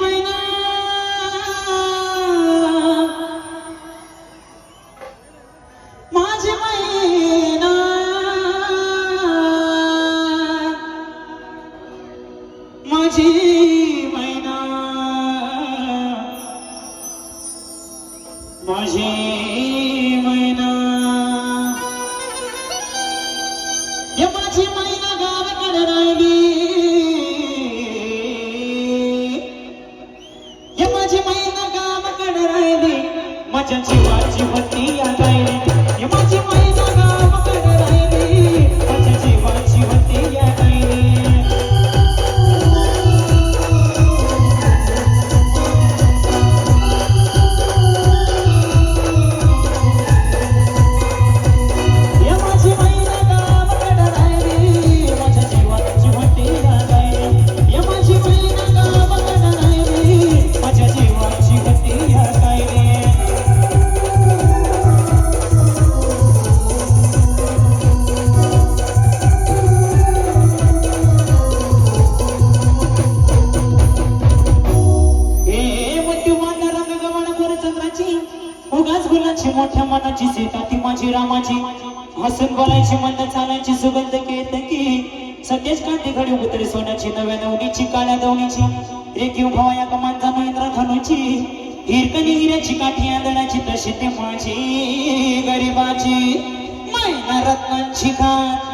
माझी मैना माझी माझी मैना गावाकडे राहिली. माझ्या जीवाची उगाच गुलाची मोठ्या मनाची सीता ती माझी रामाची. हसून बोलायची मंद चालायची सुगंध केतकी सतेज कांती घडी उतरी सोन्याची नव्या नवनीची काळ्या दवणीची रेखीव भवाया कमांचा जाणू धनुची. हिरकणी हिऱ्याची काठी आंधळाची तशी ते माझी गरिबाची. मैना रत्नांची खान.